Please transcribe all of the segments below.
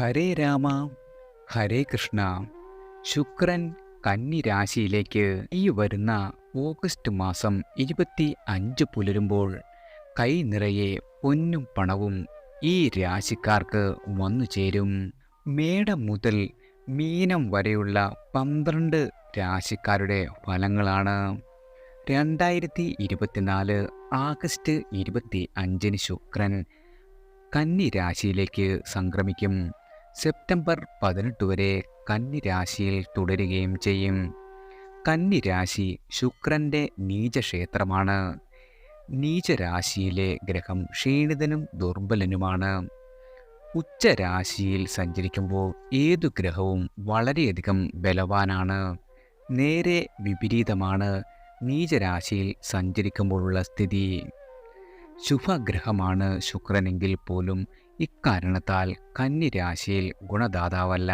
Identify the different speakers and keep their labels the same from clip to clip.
Speaker 1: ഹരേ രാമ ഹരേ കൃഷ്ണ. ശുക്രൻ കന്നി രാശിയിലേക്ക് ഈ വരുന്ന ഓഗസ്റ്റ് മാസം ഇരുപത്തി അഞ്ച് പുലരുമ്പോൾ കൈ നിറയെ പൊന്നും പണവും ഈ രാശിക്കാർക്ക് വന്നു ചേരും. മേടം മുതൽ മീനം വരെയുള്ള പന്ത്രണ്ട് രാശിക്കാരുടെ ഫലങ്ങളാണ്. രണ്ടായിരത്തി ഇരുപത്തിനാല് ആഗസ്റ്റ് ഇരുപത്തി അഞ്ചിന് ശുക്രൻ കന്നി രാശിയിലേക്ക് സംക്രമിക്കും. സെപ്റ്റംബർ പതിനെട്ട് വരെ കന്നിരാശിയിൽ തുടരുകയും ചെയ്യും. കന്നിരാശി ശുക്രന്റെ നീചക്ഷേത്രമാണ്. നീചരാശിയിലെ ഗ്രഹം ക്ഷീണിതനും ദുർബലനുമാണ്. ഉച്ചരാശിയിൽ സഞ്ചരിക്കുമ്പോൾ ഏതു ഗ്രഹവും വളരെയധികം ബലവാനാണ്. നേരെ വിപരീതമാണ് നീചരാശിയിൽ സഞ്ചരിക്കുമ്പോഴുള്ള സ്ഥിതി. ശുഭഗ്രഹമാണ് ശുക്രനെങ്കിൽ പോലും ഇക്കാരണത്താൽ കന്നിരാശിയിൽ ഗുണദാതാവല്ല.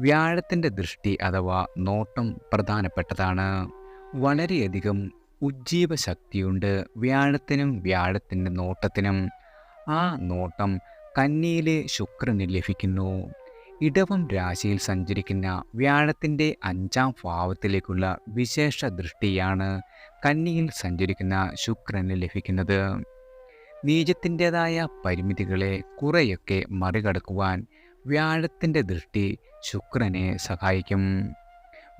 Speaker 1: വ്യാഴത്തിന്റെ ദൃഷ്ടി അഥവാ നോട്ടം പ്രധാനപ്പെട്ടതാണ്. വളരെയധികം ഉജ്ജീവ ശക്തിയുണ്ട് വ്യാഴത്തിനും വ്യാഴത്തിന്റെ നോട്ടത്തിനും. ആ നോട്ടം കന്നിയിലെ ശുക്രന് ലഭിക്കുന്നു. ഇടവം രാശിയിൽ സഞ്ചരിക്കുന്ന വ്യാഴത്തിന്റെ അഞ്ചാം ഭാവത്തിലേക്കുള്ള വിശേഷ ദൃഷ്ടിയാണ് കന്നിയിൽ സഞ്ചരിക്കുന്ന ശുക്രന് ലഭിക്കുന്നത്. നീചത്തിന്റെതായ പരിമിതികളെ കുറെയൊക്കെ മറികടക്കുവാൻ വ്യാഴത്തിന്റെ ദൃഷ്ടി ശുക്രനെ സഹായിക്കും.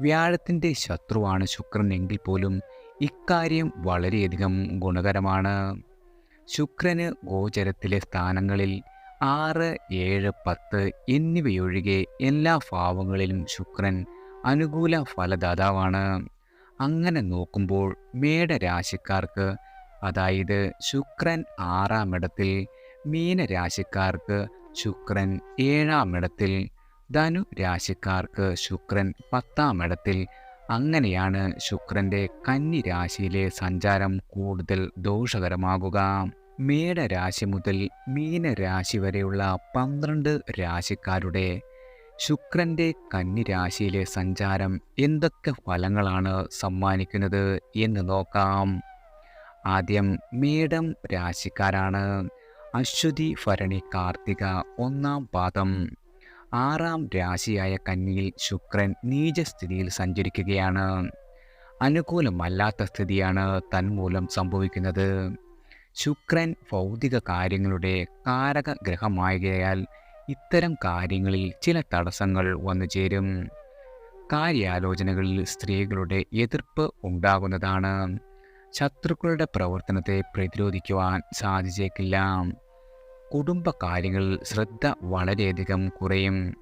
Speaker 1: വ്യാഴത്തിന്റെ ശത്രുവാണ് ശുക്രൻ എങ്കിൽ പോലും ഇക്കാര്യം വളരെയധികം ഗുണകരമാണ്. ശുക്രന് ഗോചരത്തിലെ സ്ഥാനങ്ങളിൽ ആറ് ഏഴ് പത്ത് എന്നിവയൊഴികെ എല്ലാ ഭാവങ്ങളിലും ശുക്രൻ അനുകൂല ഫലദാതാവാണ്. അങ്ങനെ നോക്കുമ്പോൾ മേടരാശിക്കാർക്ക് അതായത് ശുക്രൻ ആറാം ഇടത്തിൽ മീനരാശിക്കാർക്ക് ശുക്രൻ ഏഴാം ഇടത്തിൽ ധനു രാശിക്കാർക്ക് ശുക്രൻ പത്താം ഇടത്തിൽ. അങ്ങനെയാണ് ശുക്രന്റെ കന്നി രാശിയിലെ സഞ്ചാരം കൂടുതൽ ദോഷകരമാകുക. മേടരാശി മുതൽ മീനരാശി വരെയുള്ള പന്ത്രണ്ട് രാശിക്കാരുടെ ശുക്രന്റെ കന്നി രാശിയിലെ സഞ്ചാരം എന്തൊക്കെ ഫലങ്ങളാണ് സമ്മാനിക്കുന്നത് എന്ന് നോക്കാം. ആദ്യം മേടം രാശിക്കാരാണ്. അശ്വതി ഭരണി കാർത്തിക ഒന്നാം പാദം. ആറാം രാശിയായ കന്നിയിൽ ശുക്രൻ നീചസ്ഥിതിയിൽ സഞ്ചരിക്കുകയാണ്. അനുകൂലമല്ലാത്ത സ്ഥിതിയാണ് തന്മൂലം സംഭവിക്കുന്നത്. ശുക്രൻ ഭൗതിക കാര്യങ്ങളുടെ കാരക ഗ്രഹമായകയാൽ ഇത്തരം കാര്യങ്ങളിൽ ചില തടസ്സങ്ങൾ വന്നു ചേരും. കാര്യാലോചനകളിൽ സ്ത്രീകളുടെ എതിർപ്പ് ഉണ്ടാകുന്നതാണ്. ശത്രുക്കളുടെ പ്രവർത്തനത്തെ പ്രതിരോധിക്കുവാൻ സാധിച്ചേക്കില്ല. കുടുംബകാര്യങ്ങളിൽ ശ്രദ്ധ വളരെയധികം കുറയും.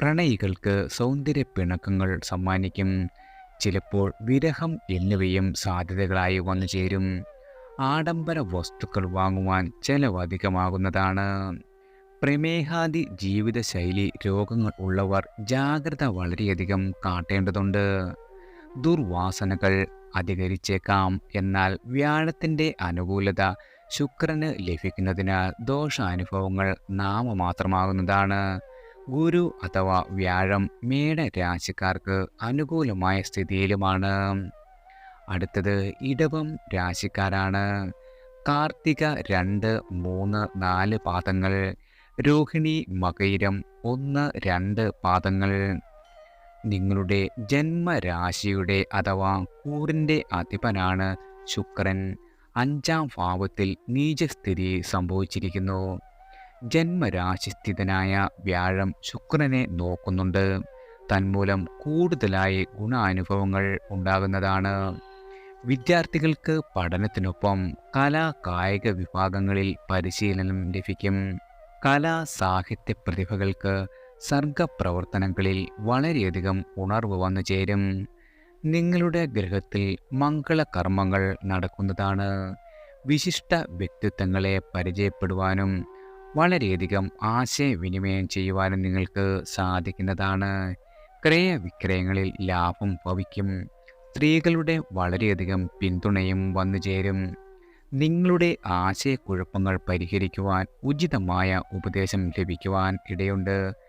Speaker 1: പ്രണയികൾക്ക് സൗന്ദര്യ പിണക്കങ്ങൾ സമ്മാനിക്കും. ചിലപ്പോൾ വിരഹം എന്നിവയും സാധ്യതകളായി വന്നു ചേരും. ആഡംബര വസ്തുക്കൾ വാങ്ങുവാൻ ചെലവധികമാകുന്നതാണ് പ്രമേഹാദി ജീവിതശൈലി രോഗങ്ങൾ ഉള്ളവർ ജാഗ്രത വളരെയധികം കാട്ടേണ്ടതുണ്ട്. ദുർവാസനകൾ അധികരിച്ചേക്കാം. എന്നാൽ വ്യാഴത്തിന്റെ അനുകൂലത ശുക്രന് ലഭിക്കുന്നതിനാൽ ദോഷാനുഭവങ്ങൾ നാമമാത്രമാകുന്നതാണ്. ഗുരു അഥവാ വ്യാഴം മേട രാശിക്കാർക്ക് അനുകൂലമായ സ്ഥിതിയിലുമാണ്. അടുത്തത് ഇടവം രാശിക്കാരാണ്. കാർത്തിക രണ്ട് മൂന്ന് നാല് പാദങ്ങൾ രോഹിണി മകയിരം ഒന്ന് രണ്ട് പാദങ്ങൾ. നിങ്ങളുടെ ജന്മരാശിയുടെ അഥവാ കൂറിന്റെ അധിപനാണ് ശുക്രൻ. അഞ്ചാം ഭാവത്തിൽ നീചസ്ഥിതി സംഭവിച്ചിരിക്കുന്നു. ജന്മരാശിസ്ഥിതനായ വ്യാഴം ശുക്രനെ നോക്കുന്നുണ്ട്. തന്മൂലം കൂടുതലായി ഗുണാനുഭവങ്ങൾ ഉണ്ടാകുന്നതാണ്. വിദ്യാർത്ഥികൾക്ക് പഠനത്തിനൊപ്പം കലാ കായിക വിഭാഗങ്ങളിൽ പരിശീലനം ലഭിക്കും. കലാ സാഹിത്യ പ്രതിഭകൾക്ക് സർഗപ്രവർത്തനങ്ങളിൽ വളരെയധികം ഉണർവ് വന്നു ചേരും. നിങ്ങളുടെ ഗ്രഹത്തിൽ മംഗളകർമ്മങ്ങൾ നടക്കുന്നതാണ്. വിശിഷ്ട വ്യക്തിത്വങ്ങളെ പരിചയപ്പെടുവാനും വളരെയധികം ആശയവിനിമയം ചെയ്യുവാനും നിങ്ങൾക്ക് സാധിക്കുന്നതാണ്. ക്രയവിക്രയങ്ങളിൽ ലാഭം ഭവിക്കും. സ്ത്രീകളുടെ വളരെയധികം പിന്തുണയും വന്നു ചേരും. നിങ്ങളുടെ ആശയക്കുഴപ്പങ്ങൾ പരിഹരിക്കുവാൻ ഉചിതമായ ഉപദേശം ലഭിക്കുവാൻ ഇടയുണ്ട്.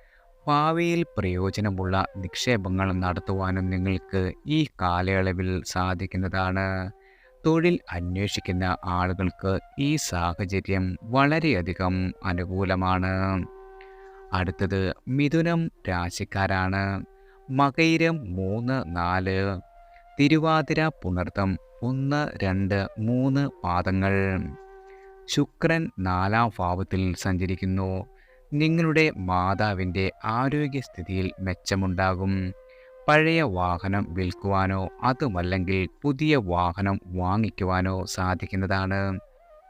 Speaker 1: ഭാവിയിൽ പ്രയോജനമുള്ള നിക്ഷേപങ്ങൾ നടത്തുവാനും നിങ്ങൾക്ക് ഈ കാലയളവിൽ സാധിക്കുന്നതാണ്. തൊഴിൽ അന്വേഷിക്കുന്ന ആളുകൾക്ക് ഈ സാഹചര്യം വളരെയധികം അനുകൂലമാണ്. അടുത്തത് മിഥുനം രാശിക്കാരാണ്. മകയിരം മൂന്ന് നാല് തിരുവാതിര പുണർത്തം ഒന്ന് രണ്ട് മൂന്ന് പാദങ്ങൾ. ശുക്രൻ നാലാം ഭാവത്തിൽ സഞ്ചരിക്കുന്നു. നിങ്ങളുടെ മാതാവിന്റെ ആരോഗ്യസ്ഥിതിയിൽ മെച്ചമുണ്ടാകും. പഴയ വാഹനം വിൽക്കുവാനോ അതുമല്ലെങ്കിൽ പുതിയ വാഹനം വാങ്ങിക്കുവാനോ സാധിക്കുന്നതാണ്.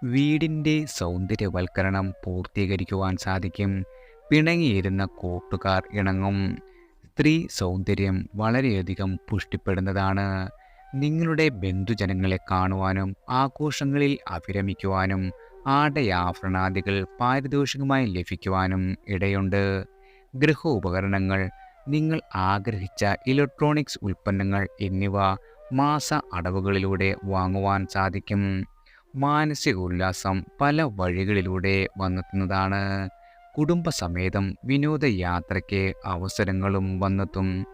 Speaker 1: വീടിന്റെ സൗന്ദര്യവൽക്കരണം പൂർത്തീകരിക്കുവാൻ സാധിക്കും. പിണങ്ങിയിരുന്ന കൂട്ടുകാർ ഇണങ്ങും. സ്ത്രീ സൗന്ദര്യം വളരെയധികം പുഷ്ടിപ്പെടുന്നതാണ്. നിങ്ങളുടെ ബന്ധുജനങ്ങളെ കാണുവാനും ആഘോഷങ്ങളിൽ അഭിരമിക്കുവാനും ആടയാഭരണാദികൾ പാരിതോഷികമായി ലഭിക്കുവാനും ഇടയുണ്ട്. ഗൃഹോപകരണങ്ങൾ നിങ്ങൾ ആഗ്രഹിച്ച ഇലക്ട്രോണിക്സ് ഉൽപ്പന്നങ്ങൾ എന്നിവ മാസ അടവുകളിലൂടെ വാങ്ങുവാൻ സാധിക്കും. മാനസിക ഉല്ലാസം പല വഴികളിലൂടെ വന്നെത്തുന്നതാണ്. കുടുംബസമേതം വിനോദയാത്രയ്ക്ക് അവസരങ്ങളും വന്നെത്തും.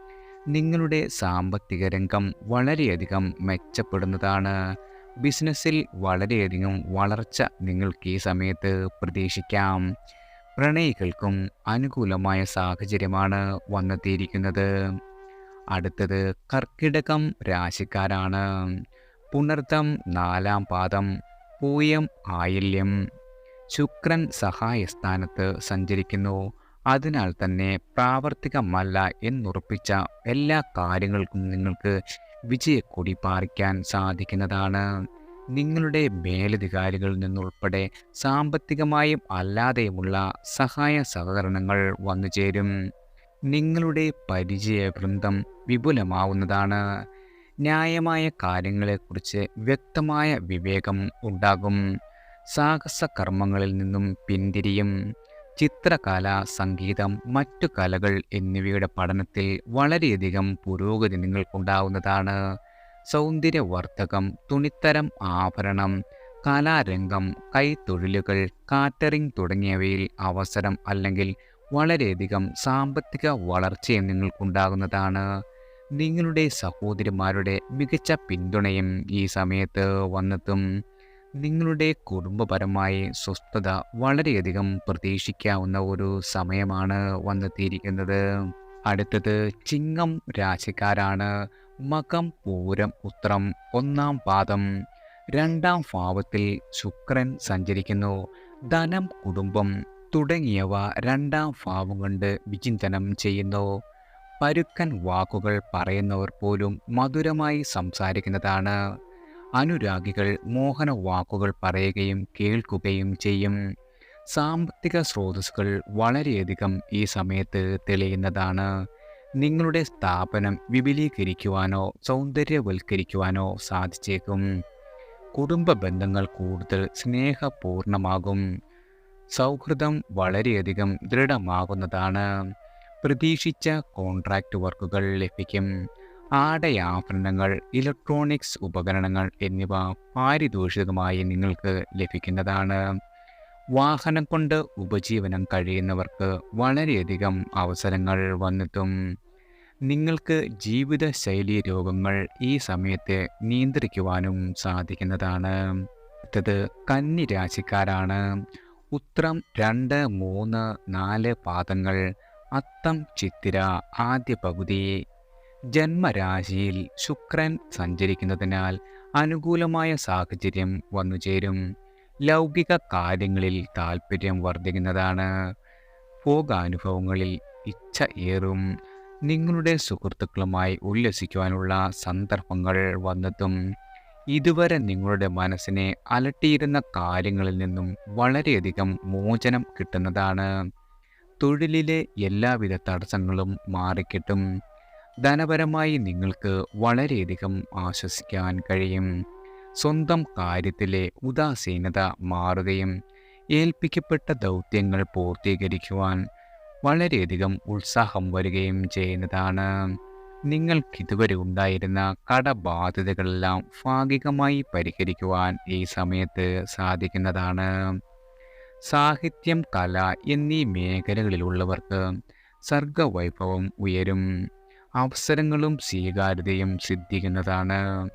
Speaker 1: നിങ്ങളുടെ സാമ്പത്തിക രംഗം വളരെയധികം മെച്ചപ്പെടുന്നതാണ്. ബിസിനസ്സിൽ വളരെയധികം വളർച്ച നിങ്ങൾക്ക് ഈ സമയത്ത് പ്രതീക്ഷിക്കാം. പ്രണയികൾക്കും അനുകൂലമായ സാഹചര്യമാണ് വന്നെത്തിയിരിക്കുന്നത്. അടുത്തത് കർക്കിടകം രാശിക്കാരാണ്. പുണർത്തം നാലാം പാദം പൂയം ആയില്യം. ശുക്രൻ സഹായസ്ഥാനത്ത് സഞ്ചരിക്കുന്നു. അതിനാൽ തന്നെ പ്രാവർത്തികമല്ല എന്നുറപ്പിച്ച എല്ലാ കാര്യങ്ങൾക്കും നിങ്ങൾക്ക് വിജയക്കൊടി പാറിക്കാൻ സാധിക്കുന്നതാണ്. നിങ്ങളുടെ മേലധികാരികളിൽ നിന്നുൾപ്പെടെ സാമ്പത്തികമായും അല്ലാതെയുമുള്ള സഹായ സഹകരണങ്ങൾ വന്നു ചേരും. നിങ്ങളുടെ പരിചയ വൃന്ദം വിപുലമാവുന്നതാണ്. ന്യായമായ കാര്യങ്ങളെക്കുറിച്ച് വ്യക്തമായ വിവേകം ഉണ്ടാകും. സാഹസ കർമ്മങ്ങളിൽ നിന്നും പിന്തിരിയും. ചിത്രകല സംഗീതം മറ്റു കലകൾ എന്നിവയുടെ പഠനത്തിൽ വളരെയധികം പുരോഗതി നിങ്ങൾക്കുണ്ടാവുന്നതാണ്. സൗന്ദര്യവർദ്ധകം തുണിത്തരം ആഭരണം കലാരംഗം കൈത്തൊഴിലുകൾ കാറ്ററിംഗ് തുടങ്ങിയവയിൽ അവസരം അല്ലെങ്കിൽ വളരെയധികം സാമ്പത്തിക വളർച്ചയും നിങ്ങൾക്കുണ്ടാകുന്നതാണ്. നിങ്ങളുടെ സഹോദരിമാരുടെ മികച്ച പിന്തുണയും ഈ സമയത്ത് വന്നെത്തും. നിങ്ങളുടെ കുടുംബപരമായ സ്വസ്ഥത വളരെയധികം പ്രതീക്ഷിക്കാവുന്ന ഒരു സമയമാണ് വന്നെത്തിയിരിക്കുന്നത്. അടുത്തത് ചിങ്ങം രാശിക്കാരാണ് മകം പൂരം ഉത്രം ഒന്നാം പാദം. രണ്ടാം ഭാവത്തിൽ ശുക്രൻ സഞ്ചരിക്കുന്നു. ധനം കുടുംബം തുടങ്ങിയവ രണ്ടാം ഭാവം കൊണ്ട് വിചിന്തനം ചെയ്യുന്നു. പരുക്കൻ വാക്കുകൾ പറയുന്നവർ പോലും മധുരമായി സംസാരിക്കുന്നതാണ്. അനുരാഗികൾ മോഹന വാക്കുകൾ പറയുകയും കേൾക്കുകയും ചെയ്യും. സാമ്പത്തിക സ്രോതസ്സുകൾ വളരെയധികം ഈ സമയത്ത് തെളിയുന്നതാണ്. നിങ്ങളുടെ സ്ഥാപനം വിപുലീകരിക്കുവാനോ സൗന്ദര്യവൽക്കരിക്കുവാനോ സാധിച്ചേക്കും. കുടുംബ ബന്ധങ്ങൾ കൂടുതൽ സ്നേഹപൂർണമാകും. സൗഹൃദം വളരെയധികം ദൃഢമാകുന്നതാണ്. പ്രതീക്ഷിച്ച കോൺട്രാക്റ്റ് വർക്കുകൾ ലഭിക്കും. ആടയാഭരണങ്ങൾ ഇലക്ട്രോണിക്സ് ഉപകരണങ്ങൾ എന്നിവ പാരിതോഷികമായി നിങ്ങൾക്ക് ലഭിക്കുന്നതാണ്. വാഹനം കൊണ്ട് ഉപജീവനം കഴിയുന്നവർക്ക് വളരെയധികം അവസരങ്ങൾ വന്നെത്തും. നിങ്ങൾക്ക് ജീവിതശൈലി രോഗങ്ങൾ ഈ സമയത്ത് നിയന്ത്രിക്കുവാനും സാധിക്കുന്നതാണ്. അടുത്തത് കന്നി രാശിക്കാരാണ് ഉത്രം രണ്ട് മൂന്ന് നാല് പാദങ്ങൾ അത്തം ചിത്തിര ആദ്യ പകുതി ജന്മരാശിയിൽ ശുക്രൻ സഞ്ചരിക്കുന്നതിനാൽ അനുകൂലമായ സാഹചര്യം വന്നുചേരും ലൗകിക കാര്യങ്ങളിൽ താല്പര്യം വർദ്ധിക്കുന്നതാണ്. ഭോഗാനുഭവങ്ങളിൽ ഇച്ഛ ഏറും. നിങ്ങളുടെ സുഹൃത്തുക്കളുമായി ഉല്ലസിക്കുവാനുള്ള സന്ദർഭങ്ങൾ വന്നെത്തും. ഇതുവരെ നിങ്ങളുടെ മനസ്സിനെ അലട്ടിയിരുന്ന കാര്യങ്ങളിൽ നിന്നും വളരെയധികം മോചനം കിട്ടുന്നതാണ്. തൊഴിലിലെ എല്ലാവിധ തടസ്സങ്ങളും മാറിക്കിട്ടും. ധനപരമായി നിങ്ങൾക്ക് വളരെയധികം ആശ്വസിക്കാൻ കഴിയും. സ്വന്തം കാര്യത്തിലെ ഉദാസീനത മാറുകയും ഏൽപ്പിക്കപ്പെട്ട ദൗത്യങ്ങൾ പൂർത്തീകരിക്കുവാൻ വളരെയധികം ഉത്സാഹം വരികയും ചെയ്യുന്നതാണ്. നിങ്ങൾക്കിതുവരെ ഉണ്ടായിരുന്ന കടബാധ്യതകളെല്ലാം ഭാഗികമായി പരിഹരിക്കുവാൻ ഈ സമയത്ത് സാധിക്കുന്നതാണ്. സാഹിത്യം കല എന്നീ മേഖലകളിലുള്ളവർക്ക് സർഗവൈഭവം ഉയരും. അവസരങ്ങളും സ്വീകാര്യതയും സിദ്ധിക്കുന്നതാണ്.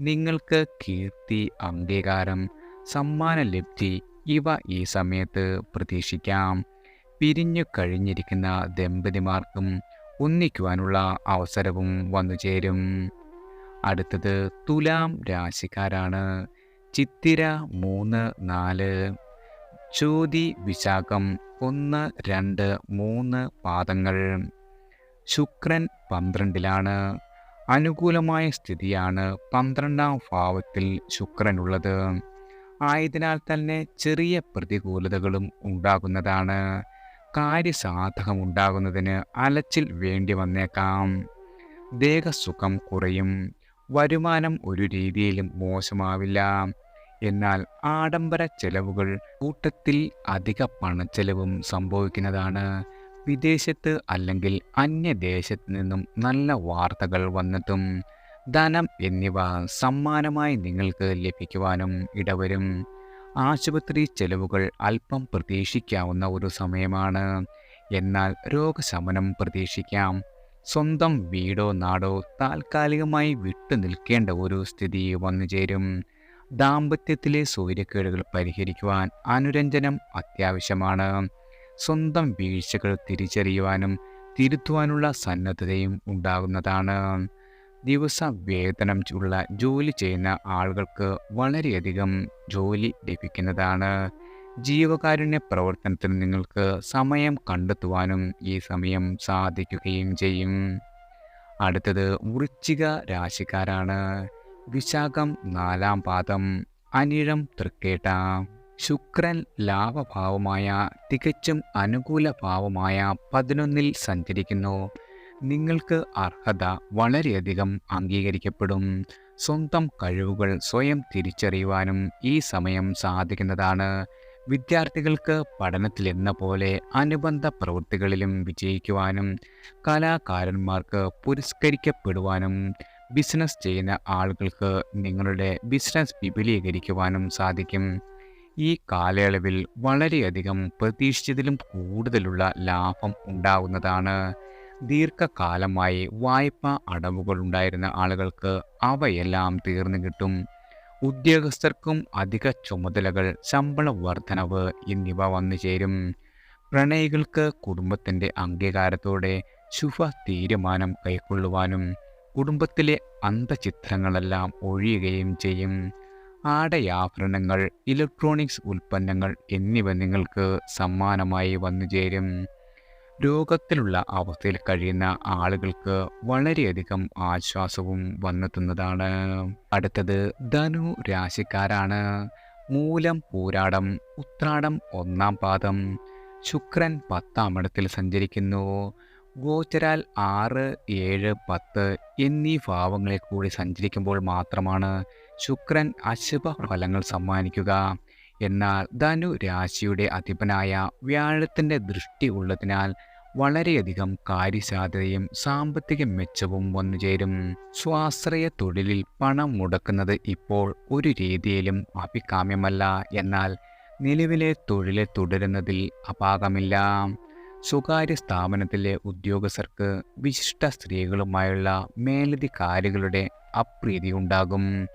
Speaker 1: നിങ്ങൾക്ക് കീർത്തി അംഗീകാരം സമ്മാന ലബ്ധി ഇവ ഈ സമയത്ത് പ്രതീക്ഷിക്കാം. പിരിഞ്ഞു കഴിഞ്ഞിരിക്കുന്ന ദമ്പതിമാർക്കും ഒന്നിക്കുവാനുള്ള അവസരവും വന്നു ചേരും. അടുത്തത് തുലാം രാശിക്കാരാണ്. ചിത്തിര മൂന്ന് നാല് ചോതി വിശാഖം ഒന്ന് രണ്ട് മൂന്ന് പാദങ്ങൾ. ശുക്രൻ പന്ത്രണ്ടിലാണ്. അനുകൂലമായ സ്ഥിതിയാണ് പന്ത്രണ്ടാം ഭാവത്തിൽ ശുക്രനുള്ളത്. ആയതിനാൽ തന്നെ ചെറിയ പ്രതികൂലതകളും ഉണ്ടാകുന്നതാണ്. കാര്യസാധകമുണ്ടാകുന്നതിന് അലച്ചിൽ വേണ്ടി വന്നേക്കാം. ദേഹസുഖം കുറയും. വരുമാനം ഒരു രീതിയിലും മോശമാവില്ല. എന്നാൽ ആഡംബര ചെലവുകൾ കൂട്ടത്തിൽ അധിക പണച്ചെലവും സംഭവിക്കുന്നതാണ്. വിദേശത്ത് അല്ലെങ്കിൽ അന്യദേശത്ത് നിന്നും നല്ല വാർത്തകൾ വന്നെത്തും ധനം എന്നിവ സമ്മാനമായി നിങ്ങൾക്ക് ലഭിക്കുവാനും ഇടവരും. ആശുപത്രി ചെലവുകൾ അല്പം പ്രതീക്ഷിക്കാവുന്ന ഒരു സമയമാണ്. എന്നാൽ രോഗശമനം പ്രതീക്ഷിക്കാം. സ്വന്തം വീടോ നാടോ താൽക്കാലികമായി വിട്ടു നിൽക്കേണ്ട ഒരു സ്ഥിതി വന്നു ചേരും. ദാമ്പത്യത്തിലെ സൂര്യക്കേടുകൾ പരിഹരിക്കുവാൻ അനുരഞ്ജനം അത്യാവശ്യമാണ്. സ്വന്തം വീഴ്ചകൾ തിരിച്ചറിയുവാനും തിരുത്തുവാനുള്ള സന്നദ്ധതയും ഉണ്ടാകുന്നതാണ്. ദിവസ വേതനം ഉള്ള ജോലി ചെയ്യുന്ന ആളുകൾക്ക് വളരെയധികം ജോലി ലഭിക്കുന്നതാണ്. ജീവകാരുണ്യ പ്രവർത്തനത്തിന് നിങ്ങൾക്ക് സമയം കണ്ടെത്തുവാനും ഈ സമയം സാധിക്കുകയും ചെയ്യും. അടുത്തത് വൃശ്ചിക രാശിക്കാരാണ്. വിശാഖം നാലാം പാദം അനിഴം തൃക്കേട്ട. ശുക്രൻ ലാഭഭാവമായ തികച്ചും അനുകൂല ഭാവമായ പതിനൊന്നിൽ സഞ്ചരിക്കുന്നു. നിങ്ങൾക്ക് അർഹത വളരെയധികം അംഗീകരിക്കപ്പെടും. സ്വന്തം കഴിവുകൾ സ്വയം തിരിച്ചറിയുവാനും ഈ സമയം സാധിക്കുന്നതാണ്. വിദ്യാർത്ഥികൾക്ക് പഠനത്തിലെന്ന പോലെ അനുബന്ധ പ്രവൃത്തികളിലും വിജയിക്കുവാനും കലാകാരന്മാർക്ക് പുരസ്കരിക്കപ്പെടുവാനും ബിസിനസ് ചെയ്യുന്ന ആളുകൾക്ക് നിങ്ങളുടെ ബിസിനസ് വിപുലീകരിക്കുവാനും സാധിക്കും. ഈ കാലയളവിൽ വളരെയധികം പ്രതീക്ഷിച്ചതിലും കൂടുതലുള്ള ലാഭം ഉണ്ടാകുന്നതാണ് ദീർഘകാലമായി വായ്പ അടവുകൾ ഉണ്ടായിരുന്ന ആളുകൾക്ക് അവയെല്ലാം തീർന്നു കിട്ടും. ഉദ്യോഗസ്ഥർക്കും അധിക ചുമതലകൾ ശമ്പള വർധനവ് എന്നിവ വന്നു ചേരും. പ്രണയികൾക്ക് കുടുംബത്തിന്റെ അംഗീകാരത്തോടെ ശുഭ തീരുമാനം കൈക്കൊള്ളുവാനും കുടുംബത്തിലെ അന്തചിത്രങ്ങളെല്ലാം ഒഴിയുകയും ചെയ്യും. ആടയാഭരണങ്ങൾ ഇലക്ട്രോണിക്സ് ഉൽപ്പന്നങ്ങൾ എന്നിവ നിങ്ങൾക്ക് സമ്മാനമായി വന്നു ചേരും. രോഗത്തിലുള്ള അവസ്ഥയിൽ കഴിയുന്ന ആളുകൾക്ക് വളരെയധികം ആശ്വാസവും വന്നെത്തുന്നതാണ്. അടുത്തത് ധനു രാശിക്കാരാണ്. മൂലം പൂരാടം ഉത്രാടം ഒന്നാം പാദം ശുക്രൻ പത്താം ഇടത്തിൽ സഞ്ചരിക്കുന്നു. ഗോചരാൽ ആറ് ഏഴ് പത്ത് എന്നീ ഭാവങ്ങളിൽ കൂടി സഞ്ചരിക്കുമ്പോൾ മാത്രമാണ് ശുക്രൻ അശുഭ ഫലങ്ങൾ സമ്മാനിക്കുക. എന്നാൽ ധനു രാശിയുടെ അധിപനായ വ്യാഴത്തിന്റെ ദൃഷ്ടി ഉള്ളതിനാൽ വളരെയധികം കാര്യസാധ്യതയും സാമ്പത്തിക മെച്ചവും വന്നുചേരും സ്വാശ്രയ തൊഴിലിൽ പണം മുടക്കുന്നത് ഇപ്പോൾ ഒരു രീതിയിലും അഭികാമ്യമല്ല. എന്നാൽ നിലവിലെ തൊഴിലെ തുടരുന്നതിൽ അപാകമില്ല. സ്വകാര്യ സ്ഥാപനത്തിലെ ഉദ്യോഗസ്ഥർക്ക് വിശിഷ്ട സ്ത്രീകളുമായുള്ള മേലധികാരികളുടെ അപ്രീതി ഉണ്ടാകും.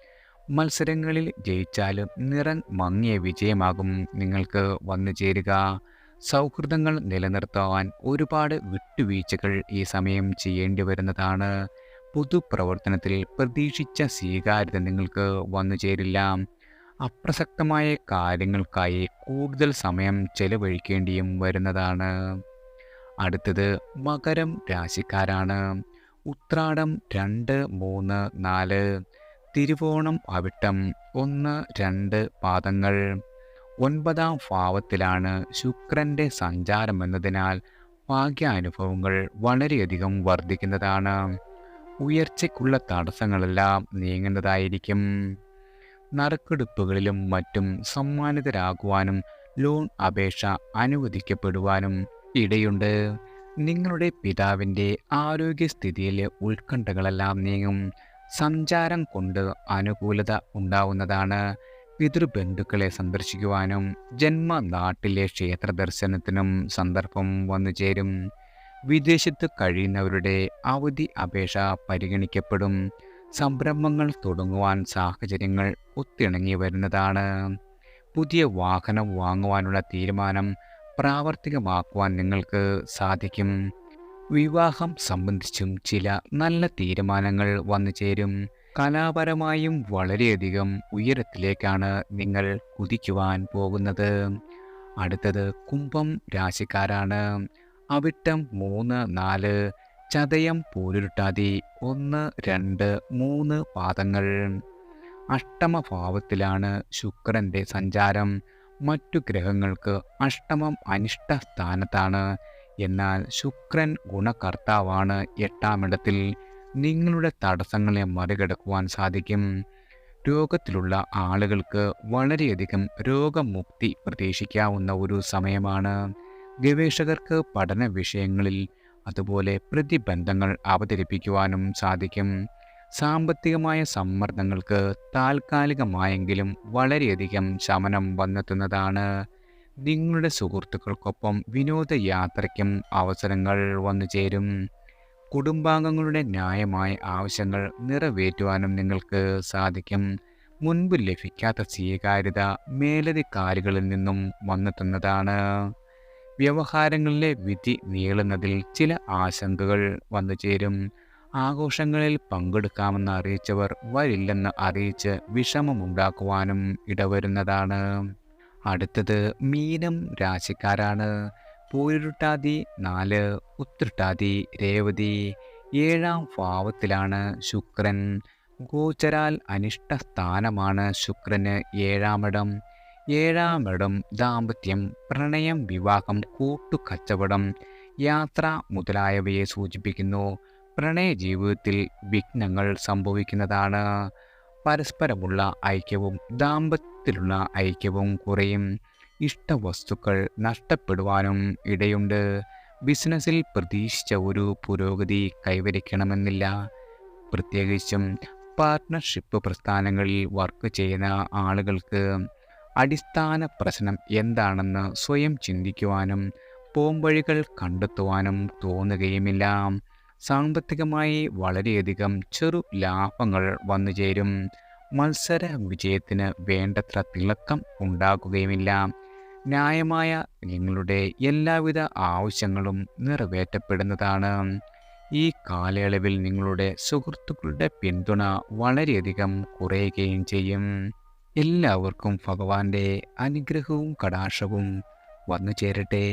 Speaker 1: മത്സരങ്ങളിൽ ജയിച്ചാലും നിറം മങ്ങിയ വിജയമാകും. നിങ്ങൾക്ക് വന്നു ചേരുക. സൗഹൃദങ്ങൾ നിലനിർത്താൻ ഒരുപാട് വിട്ടുവീഴ്ചകൾ ഈ സമയം ചെയ്യേണ്ടി വരുന്നതാണ്. പൊതുപ്രവർത്തനത്തിൽ പ്രതീക്ഷിച്ച സ്വീകാര്യത നിങ്ങൾക്ക് വന്നു ചേരില്ല. അപ്രസക്തമായ കാര്യങ്ങൾക്കായി കൂടുതൽ സമയം ചെലവഴിക്കേണ്ടിയും വരുന്നതാണ്. അടുത്തത് മകരം രാശിക്കാരാണ്. ഉത്രാടം രണ്ട് മൂന്ന് നാല്. തിരുവോണം അവിട്ടം ഒന്ന് രണ്ട് പാദങ്ങൾ. ഒൻപതാം ഭാവത്തിലാണ് ശുക്രന്റെ സഞ്ചാരം എന്നതിനാൽ ഭാഗ്യാനുഭവങ്ങൾ വളരെയധികം വർദ്ധിക്കുന്നതാണ്. ഉയർച്ചയ്ക്കുള്ള തടസ്സങ്ങളെല്ലാം നീങ്ങുന്നതായിരിക്കും. നറുക്കെടുപ്പുകളിലും മറ്റും സമ്മാനിതരാകുവാനും ലോൺ അപേക്ഷ അനുവദിക്കപ്പെടുവാനും ഇടയുണ്ട്. നിങ്ങളുടെ പിതാവിന്റെ ആരോഗ്യസ്ഥിതിയിലെ ഉത്കണ്ഠകളെല്ലാം നീങ്ങും. സഞ്ചാരം കൊണ്ട് അനുകൂലത ഉണ്ടാവുന്നതാണ്. പിതൃബന്ധുക്കളെ സന്ദർശിക്കുവാനും ജന്മനാട്ടിലെ ക്ഷേത്ര ദർശനത്തിനും സന്ദർഭം വന്നു ചേരും. വിദേശത്ത് കഴിയുന്നവരുടെ അവധി അപേക്ഷ പരിഗണിക്കപ്പെടും. സംരംഭങ്ങൾ തുടങ്ങുവാൻ സാഹചര്യങ്ങൾ ഒത്തിണങ്ങി വരുന്നതാണ്. പുതിയ വാഹനം വാങ്ങുവാനുള്ള തീരുമാനം പ്രാവർത്തികമാക്കുവാൻ നിങ്ങൾക്ക് സാധിക്കും. വിവാഹം സംബന്ധിച്ചും ചില നല്ല തീരുമാനങ്ങൾ വന്നു ചേരും. കലാപരമായും വളരെയധികം ഉയരത്തിലേക്കാണ് നിങ്ങൾ കുതിക്കുവാൻ പോകുന്നത്. അടുത്തത് കുംഭം രാശിക്കാരാണ്. അവിട്ടം മൂന്ന് നാല് ചതയം പോലുരുട്ടാതി ഒന്ന് രണ്ട് മൂന്ന് പാദങ്ങൾ. അഷ്ടമഭാവത്തിലാണ് ശുക്രന്റെ സഞ്ചാരം. മറ്റു ഗ്രഹങ്ങൾക്ക് അഷ്ടമം അനിഷ്ട സ്ഥാനത്താണ് എന്നാൽ ശുക്രൻ ഗുണകർത്താവാണ്. എട്ടാമിടത്തിൽ നിങ്ങളുടെ തടസ്സങ്ങളെ മറികടക്കുവാൻ സാധിക്കും. രോഗത്തിലുള്ള ആളുകൾക്ക് വളരെയധികം രോഗമുക്തി പ്രതീക്ഷിക്കാവുന്ന ഒരു സമയമാണ്. ഗവേഷകർക്ക് പഠന വിഷയങ്ങളിൽ അതുപോലെ പ്രതിബന്ധങ്ങൾ അവതരിപ്പിക്കുവാനും സാധിക്കും. സാമ്പത്തികമായ സമ്മർദ്ദങ്ങൾക്ക് താൽക്കാലികമായെങ്കിലും വളരെയധികം ശമനം വന്നെത്തുന്നതാണ്. നിങ്ങളുടെ സുഹൃത്തുക്കൾക്കൊപ്പം വിനോദയാത്രയ്ക്കും അവസരങ്ങൾ വന്നു ചേരും. കുടുംബാംഗങ്ങളുടെ ന്യായമായ ആവശ്യങ്ങൾ നിറവേറ്റുവാനും നിങ്ങൾക്ക് സാധിക്കും. മുൻപ് ലഭിക്കാത്ത സ്വീകാര്യത മേലധികാരികളിൽ നിന്നും വന്നെത്തുന്നതാണ്. വ്യവഹാരങ്ങളിലെ വിധി നീളുന്നതിൽ ചില ആശങ്കകൾ വന്നു ചേരും. ആഘോഷങ്ങളിൽ പങ്കെടുക്കാമെന്ന് അറിയിച്ചവർ വരില്ലെന്ന് അറിയിച്ച് വിഷമമുണ്ടാക്കുവാനും ഇടവരുന്നതാണ്. അടുത്തത് മീനം രാശിക്കാരാണ്. പൂരുട്ടാതി നാല് ഉത്രട്ടാതി രേവതി ഏഴാം ഭാവത്തിലാണ് ശുക്രൻ. ഗോചരാൽ അനിഷ്ട സ്ഥാനമാണ് ശുക്രന് ഏഴാമിടം ഏഴാമിടം ദാമ്പത്യം പ്രണയം വിവാഹം കൂട്ടുകച്ചവടം യാത്ര മുതലായവയെ സൂചിപ്പിക്കുന്നു. പ്രണയ ജീവിതത്തിൽ വിഘ്നങ്ങൾ സംഭവിക്കുന്നതാണ്. പരസ്പരമുള്ള ഐക്യവും ദാമ്പത്യത്തിലുള്ള ഐക്യവും കുറയും ഇഷ്ടവസ്തുക്കൾ നഷ്ടപ്പെടുവാനും ഇടയുണ്ട്. ബിസിനസ്സിൽ പ്രതീക്ഷിച്ച ഒരു പുരോഗതി കൈവരിക്കണമെന്നില്ല. പ്രത്യേകിച്ചും പാർട്ട്ണർഷിപ്പ് പ്രസ്ഥാനങ്ങളിൽ വർക്ക് ചെയ്യുന്ന ആളുകൾക്ക് അടിസ്ഥാന പ്രശ്നം എന്താണെന്ന് സ്വയം ചിന്തിക്കുവാനും പോംവഴികൾ കണ്ടെത്തുവാനും തോന്നുകയുമില്ല. സാമ്പത്തികമായി വളരെയധികം ചെറു ലാഭങ്ങൾ വന്നു ചേരും. മത്സര വിജയത്തിന് വേണ്ടത്ര തിളക്കം ഉണ്ടാകുകയുമില്ല. ന്യായമായ നിങ്ങളുടെ എല്ലാവിധ ആവശ്യങ്ങളും നിറവേറ്റപ്പെടുന്നതാണ്. ഈ കാലയളവിൽ നിങ്ങളുടെ സുഹൃത്തുക്കളുടെ പിന്തുണ വളരെയധികം കുറയുകയും ചെയ്യും. എല്ലാവർക്കും ഭഗവാന്റെ അനുഗ്രഹവും കടാക്ഷവും വന്നു ചേരട്ടെ.